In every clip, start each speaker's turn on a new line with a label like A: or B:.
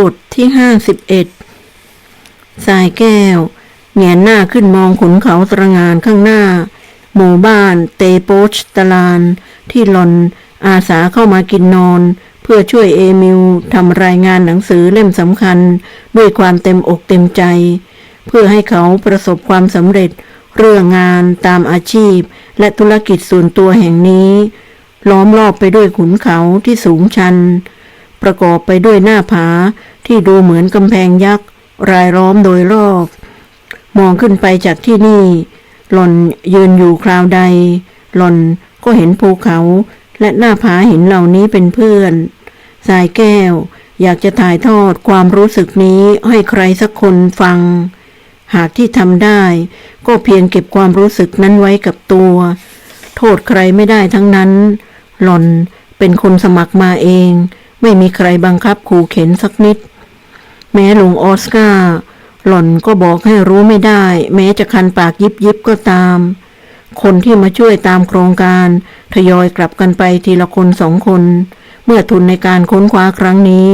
A: บทที่ห้าสิบเอ็ดสายแก้วแงนหน้าขึ้นมองขุนเขาตระงานข้างหน้า หมู่บ้านเตโปชตลาน ที่หลอนอาสาเข้ามากินนอน เพื่อช่วยเอมิลทำรายงานหนังสือเล่มสำคัญ ด้วยความเต็มอกเต็มใจ เพื่อให้เขาประสบความสำเร็จเรื่องงานตามอาชีพ และธุรกิจส่วนตัวแห่งนี้ ล้อมรอบไปด้วยขุนเขาที่สูงชัน ประกอบไปด้วยหน้าผาที่ดูเหมือนกำแพงยักษ์ รายล้อมโดยรอบ มองขึ้นไปจากที่นี่ หล่อนยืนอยู่คราวใด หล่อนก็เห็นภูเขาและหน้าผาหินเหล่านี้เป็นเพื่อน สายแก้วอยากจะถ่ายทอดความรู้สึกนี้ให้ใครสักคนฟัง หากที่ทำได้ ก็เพียงเก็บความรู้สึกนั้นไว้กับตัว โทษใครไม่ได้ทั้งนั้น หล่อนเป็นคนสมัครมาเอง ไม่มีใครบังคับขู่เข็นสักนิด แม้ลุงออสการ์หล่อนก็บอกให้รู้ไม่ได้ แม้จะคันปากยิบยิบก็ตาม คนที่มาช่วยตามโครงการทยอยกลับกันไปทีละคนสองคน เมื่อทุนในการค้นคว้าครั้งนี้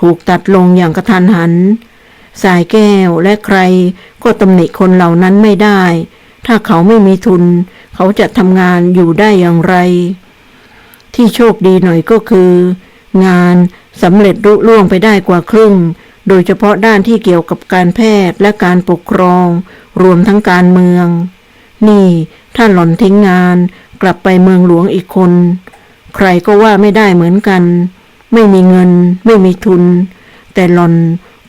A: ถูกตัดลงอย่างกระทันหัน สายแก้วและใครก็ตำหนิคนเหล่านั้นไม่ได้ ถ้าเขาไม่มีทุน เขาจะทำงานอยู่ได้อย่างไร ที่โชคดีหน่อยก็คือ งานสำเร็จรุล่วงไปได้กว่าครึ่ง โดยเฉพาะด้านที่เกี่ยวกับการแพทย์และการปกครอง รวมทั้งการเมือง นี่ถ้าหล่อนทิ้งงานกลับไปเมืองหลวงอีกคน ใครก็ว่าไม่ได้เหมือนกัน ไม่มีเงิน ไม่มีทุน แต่หล่อน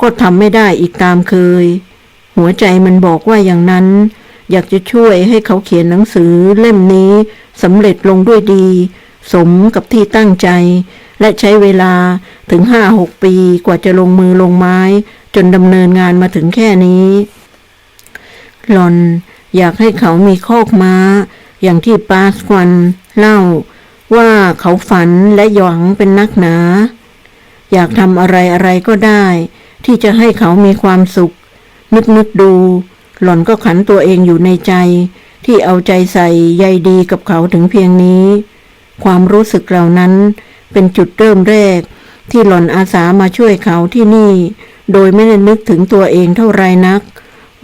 A: ก็ทำไม่ได้อีกตามเคย หัวใจมันบอกว่าอย่างนั้น อยากจะช่วยให้เขาเขียนหนังสือเล่มนี้สำเร็จลงด้วยดี สมกับที่ตั้งใจ และใช้เวลาถึงห้าหกปีกว่าจะลงมือลงไม้ จนดำเนินงานมาถึงแค่นี้ หลอนอยากให้เขามีคอกม้า อย่างที่ปาสควันเล่า ว่าเขาฝันและหวังเป็นนักหนา อยากทำอะไรอะไรก็ได้ ที่จะให้เขามีความสุข นึกนึกดู หล่อนก็ขันตัวเองอยู่ในใจ ที่เอาใจใส่ใยดีกับเขาถึงเพียงนี้ ความรู้สึกเหล่านั้น เป็นจุดเริ่มแรก ที่หล่อนอาสามาช่วยเขาที่นี่ โดยไม่ได้นึกถึงตัวเองเท่าไรนัก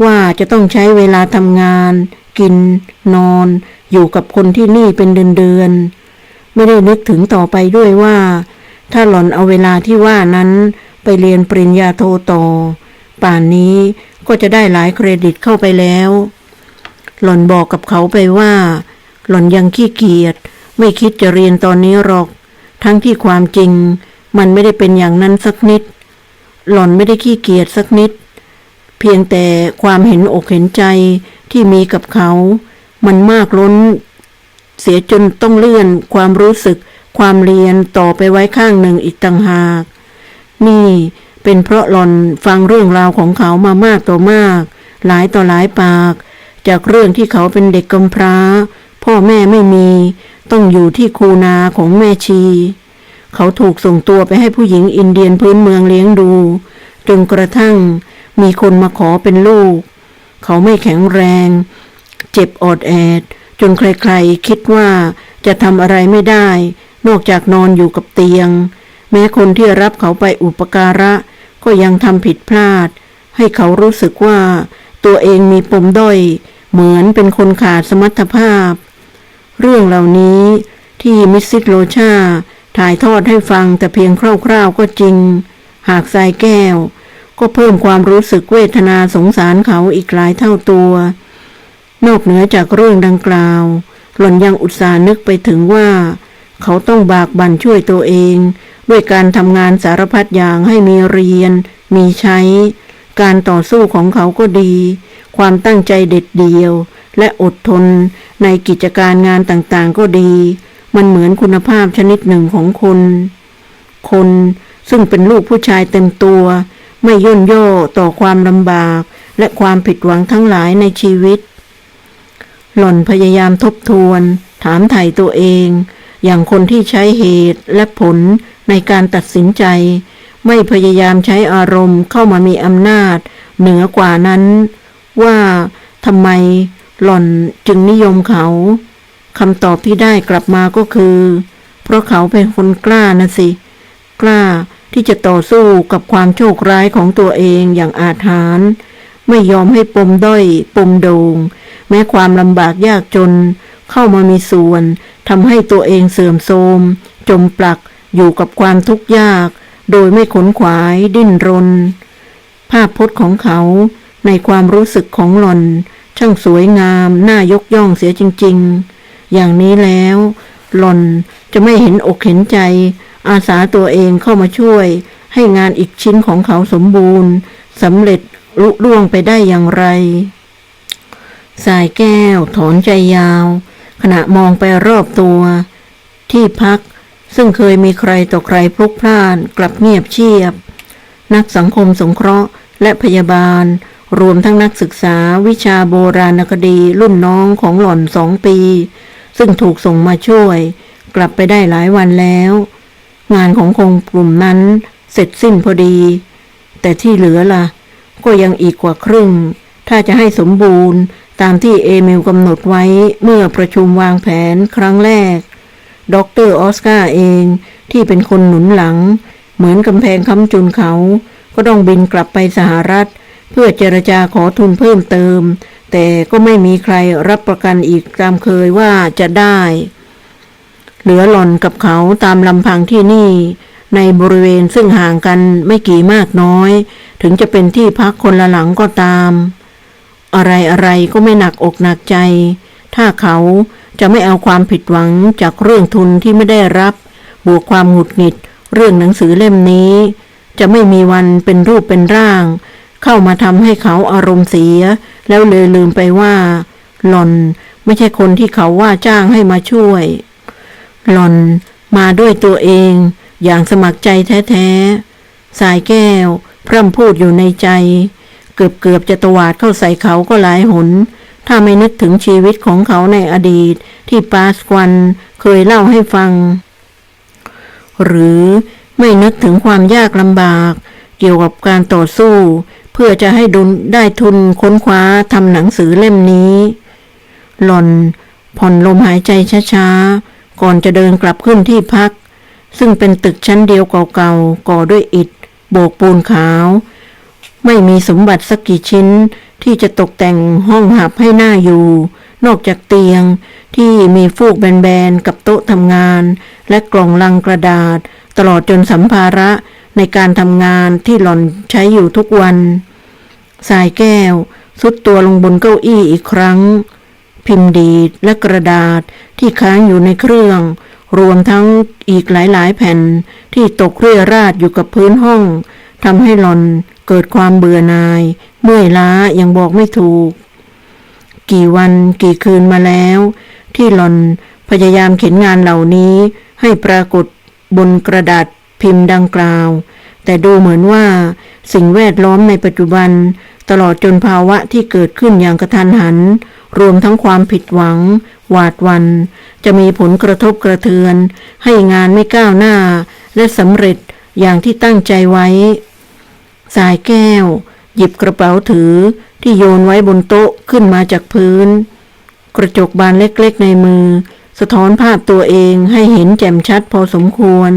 A: ว่าจะต้องใช้เวลาทำงาน กิน นอน อยู่กับคนที่นี่เป็นเดือนๆไม่ได้นึกถึงต่อไปด้วยว่า ถ้าหล่อนเอาเวลาที่ว่านั้นไปเรียนปริญญาโทต่อ ป่านนี้ก็จะได้หลายเครดิตเข้าไปแล้ว หล่อนบอกกับเขาไปว่า หล่อนยังขี้เกียจไม่คิดจะเรียนตอนนี้หรอก ทั้งที่ความจริง มันไม่ได้เป็นอย่างนั้นสักนิด หล่อนไม่ได้ขี้เกียจสักนิด เพียงแต่ความเห็นอกเห็นใจที่มีกับเขา มันมากล้น เสียจนต้องเลื่อนความรู้สึก ความเรียนต่อไปไว้ข้างหนึ่งอีกต่างหาก นี่เป็นเพราะหล่อนฟังเรื่องราวของเขามามากต่อมาก หลายต่อหลายปาก จากเรื่องที่เขาเป็นเด็กกำพร้า พ่อแม่ไม่มี ต้องอยู่ที่คูนาของแม่ชี เขาถูกส่งตัวไปให้ผู้หญิงอินเดียนพื้นเมืองเลี้ยงดู จนกระทั่งมีคนมาขอเป็นลูก เขาไม่แข็งแรง เจ็บออดแอด จนใครๆคิดว่าจะทำอะไรไม่ได้ นอกจากนอนอยู่กับเตียง แม้คนที่รับเขาไปอุปการะ ก็ยังทำผิดพลาด ให้เขารู้สึกว่าตัวเองมีปมด้อย เหมือนเป็นคนขาดสมรรถภาพ เรื่องเหล่านี้ที่มิสซิสโลชา ถ่ายทอดให้ฟังแต่เพียงคร่าวๆก็จริง หากสายแก้ว ก็เพิ่มความรู้สึกเวทนาสงสารเขาอีกหลายเท่าตัว นอกเหนือจากเรื่องดังกล่าว หล่อนยังอุตส่าห์นึกไปถึงว่า เขาต้องบากบั่นช่วยตัวเอง ด้วยการทำงานสารพัดอย่างให้มีเรียน มีใช้ การต่อสู้ของเขาก็ดี ความตั้งใจเด็ดเดียว และอดทนในกิจการงานต่างๆ ก็ดี มันเหมือนคุณภาพชนิดหนึ่งของคน คนซึ่งเป็นลูกผู้ชายเต็มตัว ไม่ย่นย่อต่อความลำบาก และความผิดหวังทั้งหลายในชีวิต หล่อนพยายามทบทวน ถามไถ่ตัวเอง อย่างคนที่ใช้เหตุและผลในการตัดสินใจ ไม่พยายามใช้อารมณ์เข้ามามีอำนาจ เหนือกว่านั้น ว่าทำไม หล่อนจึงนิยมเขาคำตอบที่ได้กลับมาก็คือ เพราะเขาเป็นคนกล้านะสิ กล้าที่จะต่อสู้กับความโชคร้ายของตัวเองอย่างอาถรรพ์ไม่ยอมให้ปมด้อย ปมโดงแม้ความลำบากยากจน เข้ามามีส่วนทำให้ตัวเองเสื่อมโทรม จมปลักอยู่กับความทุกข์ยาก โดยไม่ขนขวายดิ้นรน ภาพพจน์ของเขาในความรู้สึกของหล่อน ช่างสวยงามน่ายกย่องเสียจริง ๆ อย่างนี้แล้ว หล่อนจะไม่เห็นอกเห็นใจ อาสาตัวเองเข้ามาช่วย ให้งานอีกชิ้นของเขาสมบูรณ์สำเร็จลุล่วงไปได้อย่างไร สายแก้วถอนใจยาว ขณะมองไปรอบตัว ที่พักซึ่งเคยมีใครต่อใครพลุกพล่าน กลับเงียบเชียบ นักสังคมสงเคราะห์และพยาบาล รวมทั้งนักศึกษาวิชาโบราณคดีรุ่นน้องของหล่อนสองปี ซึ่งถูกส่งมาช่วย กลับไปได้หลายวันแล้ว งานของคงกลุ่มนั้นเสร็จสิ้นพอดี แต่ที่เหลือล่ะ ก็ยังอีกกว่าครึ่ง ถ้าจะให้สมบูรณ์ตามที่เอมิลกำหนดไว้เมื่อประชุมวางแผนครั้งแรกด็อกเตอร์ออสการ์เองที่เป็นคนหนุนหลัง เหมือนกำแพงค้ำจุนเขา ก็ต้องบินกลับไปสหรัฐเเพื่อเจรจาขอทุนเพิ่มเติม แต่ก็ไม่มีใครรับประกันอีกตามเคยว่าจะได้ เหลือหล่อนกับเขาตามลำพังที่นี่ ในบริเวณซึ่งห่างกันไม่กี่มากน้อย ถึงจะเป็นที่พักคนละหลังก็ตาม อะไรอะไรก็ไม่หนักอกหนักใจ ถ้าเขาจะไม่เอาความผิดหวังจากเรื่องทุนที่ไม่ได้รับบวกความหงุดหงิดเรื่องหนังสือเล่มนี้ จะไม่มีวันเป็นรูปเป็นร่าง เข้ามาทำให้เขาอารมณ์เสีย แล้วเลยลืมไปว่า หล่อนไม่ใช่คนที่เขาว่าจ้างให้มาช่วย หล่อนมาด้วยตัวเอง อย่างสมัครใจแท้ๆ สายแก้ว พร่ำพูดอยู่ในใจ เกือบเกือบจะตวาดเข้าใส่เขาก็หลายหน ถ้าไม่นึกถึงชีวิตของเขาในอดีต ที่ปาสควันเคยเล่าให้ฟัง หรือไม่นึกถึงความยากลำบาก เกี่ยวกับการต่อสู้ พื่อจะให้ดุลได้ทุนค้นคว้าทำหนังสือเล่มนี้ หล่อนผ่อนลมหายใจช้าๆ ก่อนจะเดินกลับขึ้นที่พัก ซึ่งเป็นตึกชั้นเดียวเก่าๆ ก่อด้วยอิฐ โบกปูนขาว ไม่มีสมบัติสักกี่ชิ้นที่จะตกแต่งห้องหับให้หน่าอยู่ นอกจากเตียงที่มีฟูกแบนๆ กับโต๊ะทำงาน และกล่องลังกระดาษ ตลอดจนสัมภาระในการทำงานที่หล่อนใช้อยู่ทุกวัน สายแก้วสุดตัวลงบนเก้าอี้อีกครั้ง พิมพ์ดีดและกระดาษที่ค้างอยู่ในเครื่อง รวมทั้งอีกหลายๆ แผ่นที่ตกเรี่ยราดอยู่กับพื้นห้องทำให้หลอนเกิดความเบื่อหน่าย เมื่อยล้ายังบอกไม่ถูก กี่วันกี่คืนมาแล้ว ที่หลอนพยายามเขียนงานเหล่านี้ให้ปรากฏบนกระดาษพิมพ์ดังกล่าว แต่ดูเหมือนว่าสิ่งแวดล้อมในปัจจุบัน ตลอดจนภาวะที่เกิดขึ้นอย่างกระทันหัน รวมทั้งความผิดหวัง หวาดวัน จะมีผลกระทบกระเทือน ให้งานไม่ก้าวหน้า และสำเร็จอย่างที่ตั้งใจไว้ สายแก้ว หยิบกระเป๋าถือที่โยนไว้บนโต๊ะขึ้นมาจากพื้น กระจกบานเล็กๆในมือ สะท้อนภาพตัวเองให้เห็นแจ่มชัดพอสมควร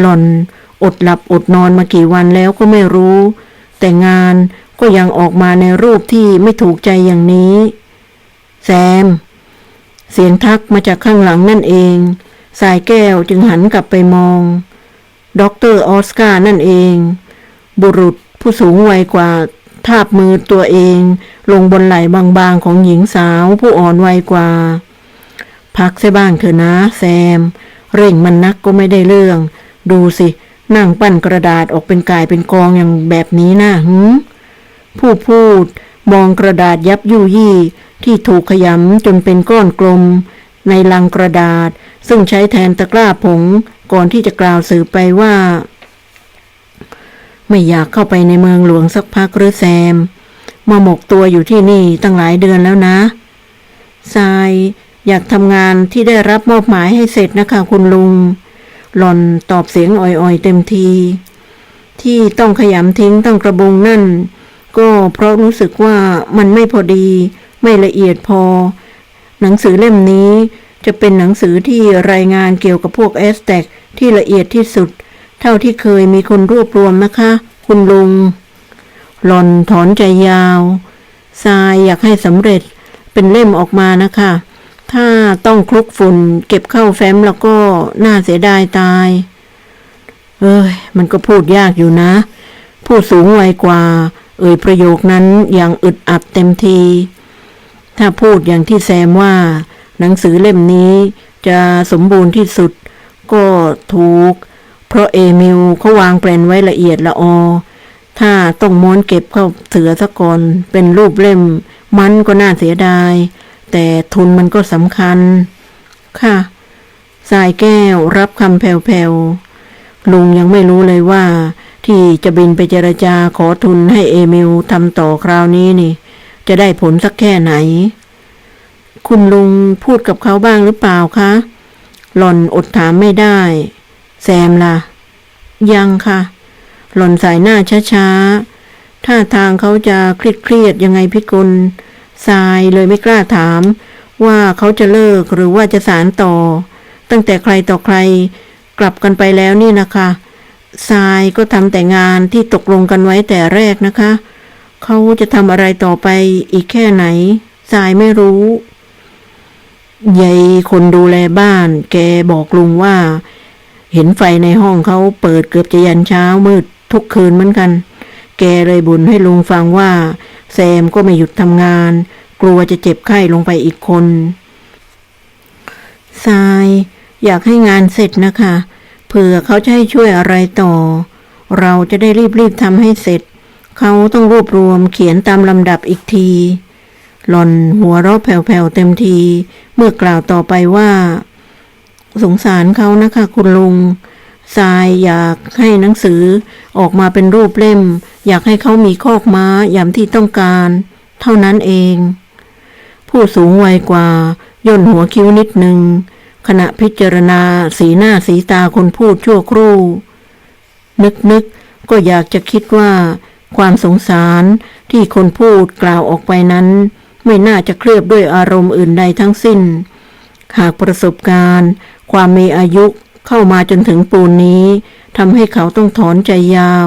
A: หล่อน อดหลับอดนอนมากี่วันแล้วก็ไม่รู้ แต่งานก็ยังออกมาในรูปที่ไม่ถูกใจอย่างนี้ แซม เสียงทักมาจากข้างหลังนั่นเอง สายแก้วจึงหันกลับไปมองด็อกเตอร์ออสการ์นั่นเอง บุรุษผู้สูงวัยกว่าทาบมือตัวเอง ลงบนไหล่บางๆของหญิงสาวผู้อ่อนวัยกว่า พักเสียบ้างเถอะนะแซม เร่งมันนักก็ไม่ได้เรื่อง ดูสิ นั่งปั้นกระดาษออกเป็นกายเป็นกองอย่างแบบนี้นะหืมผู้พูดมองกระดาษยับยุยี่ที่ถูกขยำจนเป็นก้อนกลม ในลังกระดาษ ซึ่งใช้แทนตะกร้าผงก่อนที่จะกล่าวสื่อไปว่า ไม่อยากเข้าไปในเมืองหลวงสักพักหรือแซม มาหมกตัวอยู่ที่นี่ตั้งหลายเดือนแล้วนะทรายอยากทำงานที่ได้รับมอบหมายให้เสร็จนะคะคุณลุง หล่อนตอบเสียงอ่อยๆเต็มที ที่ต้องขยำทิ้งตั้งกระบงนั่น ก็เพราะรู้สึกว่ามันไม่พอดี ไม่ละเอียดพอ หนังสือเล่มนี้จะเป็นหนังสือที่รายงานเกี่ยวกับพวกแอสแตกที่ละเอียดที่สุด เท่าที่เคยมีคนรวบรวมนะคะ คุณลุง หล่อนถอนใจยาวทรายอยากให้สำเร็จเป็นเล่มออกมานะคะ ถ้าต้องคลุกฝุ่นเก็บเข้าแฟ้มแล้วก็น่าเสียดายตาย เอ้ย มันก็พูดยากอยู่นะ ผู้สูงวัยกว่า เอ่ยประโยคนั้นอย่างอึดอัดเต็มที ถ้าพูดอย่างที่แซมว่า หนังสือเล่มนี้จะสมบูรณ์ที่สุด ก็ถูก เพราะเอมิลเขาวางแปลนไว้ละเอียดละออ ถ้าต้องม้วนเก็บเข้าเสือซะก่อนเป็นรูปเล่ม มันก็น่าเสียดาย แต่ทุนมันก็สำคัญ ค่ะ สายแก้วรับคำแผ่วๆ ลุงยังไม่รู้เลยว่า ที่จะบินไปเจรจาขอทุนให้เอมิลทำต่อคราวนี้นี่ จะได้ผลสักแค่ไหน คุณลุงพูดกับเขาบ้างหรือเปล่าคะ หล่อนอดถามไม่ได้ แซมล่ะ ยังค่ะ หล่อนสายหน้าช้าๆท่าทางเขาจะเครียดๆยังไงพิกล ทรายเลยไม่กล้าถาม ว่าเขาจะเลิกหรือว่าจะสารต่อ ตั้งแต่ใครต่อใครกลับกันไปแล้วนี่นะคะทรายก็ทำแต่งานที่ตกลงกันไว้แต่แรกนะคะ เขาจะทำอะไรต่อไปอีกแค่ไหนทรายไม่รู้ยายคนดูแลบ้าน แกบอกลุงว่า เห็นไฟในห้องเขาเปิดเกือบจะยันเช้ามืดทุกคืนเหมือนกัน แกเลยบุญให้ลุงฟังว่า แซมก็ไม่หยุดทำงาน กลัวจะเจ็บไข้ลงไปอีกคนทรายอยากให้งานเสร็จนะคะ เผื่อเขาจะให้ช่วยอะไรต่อ เราจะได้รีบๆทำให้เสร็จ เขาต้องรวบรวมเขียนตามลำดับอีกที หล่อนหัวเราะแผ่วๆเต็มที เมื่อกล่าวต่อไปว่า สงสารเขานะคะคุณลุง ทรายอยากให้หนังสือออกมาเป็นรูปเล่ม อยากให้เขามีคอกม้าอย่างที่ต้องการ เท่านั้นเอง ผู้สูงวัยกว่า ย่นหัวคิ้วนิดหนึ่งขณะพิจารณาสีหน้าสีตาคนพูดชั่วครู่ นึกนึกก็อยากจะคิดว่า ความสงสารที่คนพูดกล่าวออกไปนั้น ไม่น่าจะเคลือบด้วยอารมณ์อื่นใดทั้งสิ้น หากประสบการณ์ ความมีอายุ เข้ามาจนถึงปูนนี้ทำให้เขาต้องถอนใจยาว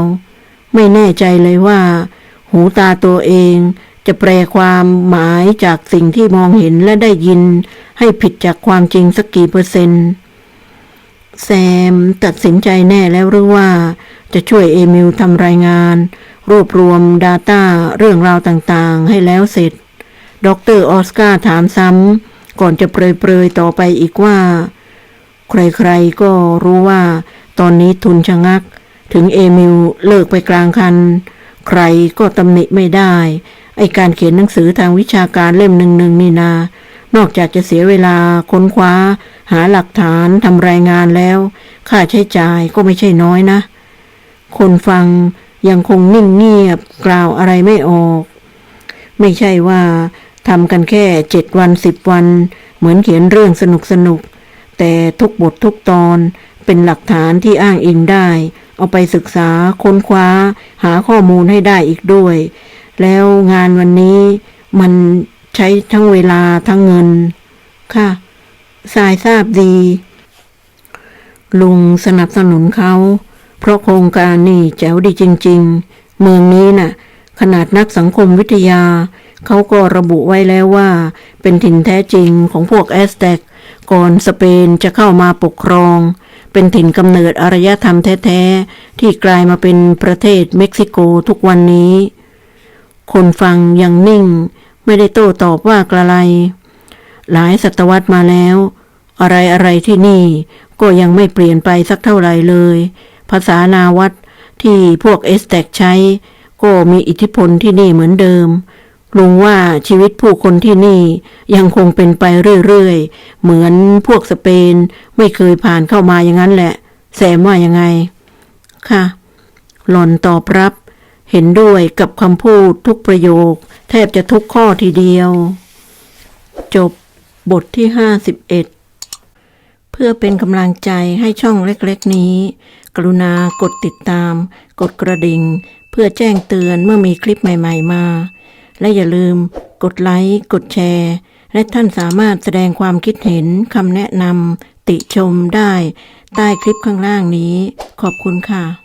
A: ไม่แน่ใจเลยว่า หูตาตัวเองจะแปลความหมายจากสิ่งที่มองเห็นและได้ยิน ให้ผิดจากความจริงสักกี่เปอร์เซ็นต์ แซมตัดสินใจแน่แล้วหรือว่า จะช่วยเอมิลทำรายงาน รวบรวม Data เรื่องราวต่างๆ ให้แล้วเสร็จ ดรออสการ์ถามซ้ำก่อนจะเปรยๆต่อไปอีกว่า ใครๆก็รู้ว่าตอนนี้ทุนชะงัก ถึงเอมิลเลิกไปกลางคัน ใครก็ตำหนิไม่ได้ ไอการเขียนหนังสือทางวิชาการเล่มหนึ่งๆนี่นา นอกจากจะเสียเวลาค้นคว้า หาหลักฐานทำรายงานแล้ว ค่าใช้จ่ายก็ไม่ใช่น้อยนะ คนฟังยังคงนิ่งเงียบกล่าวอะไรไม่ออก ไม่ใช่ว่าทำกันแค่เจ็ดวันสิบวัน เหมือนเขียนเรื่องสนุกสนุก แต่ทุกบททุกตอนเป็นหลักฐานที่อ้างอิงได้ เอาไปศึกษาค้นคว้า หาข้อมูลให้ได้อีกด้วย แล้วงานวันนี้มันใช้ทั้งเวลาทั้งเงิน ค่ะสายทราบดี ลุงสนับสนุนเขา เพราะโครงการนี่แจ๋วดีจริง ๆ เมืองนี้น่ะ ขนาดนักสังคมวิทยา เขาก็ระบุไว้แล้วว่า เป็นถิ่นแท้จริงของพวกแอสแต็ก ก่อนสเปนจะเข้ามาปกครอง เป็นถิ่นกำเนิดอารยธรรมแท้ๆ ที่กลายมาเป็นประเทศเม็กซิโกทุกวันนี้ คนฟังยังนิ่ง ไม่ได้โต้ตอบว่ากระไร หลายศตวรรษมาแล้ว อะไรอะไรที่นี่ก็ยังไม่เปลี่ยนไปสักเท่าไหร่เลย ภาษานาวัตที่พวกเอสแตกใช้ ก็มีอิทธิพลที่นี่เหมือนเดิม ลุงว่าชีวิตผู้คนที่นี่ยังคงเป็นไปเรื่อยๆ เหมือนพวกสเปนไม่เคยผ่านเข้ามาอย่างนั้นแหละแซมว่ายังไง ค่ะ หล่อนตอบรับ เห็นด้วยกับคำพูดทุกประโยค แทบจะทุกข้อทีเดียว จบบทที่ห้าสิบเอ็ดเพื่อเป็นกำลังใจให้ช่องเล็กๆนี้ กรุณากดติดตาม กดกระดิ่ง เพื่อแจ้งเตือนเมื่อมีคลิปใหม่ ๆ มา และอย่าลืม กดไลค์ กดแชร์ และท่านสามารถแสดงความคิดเห็นคำแนะนำติชมได้ ใต้คลิปข้างล่างนี้ ขอบคุณค่ะ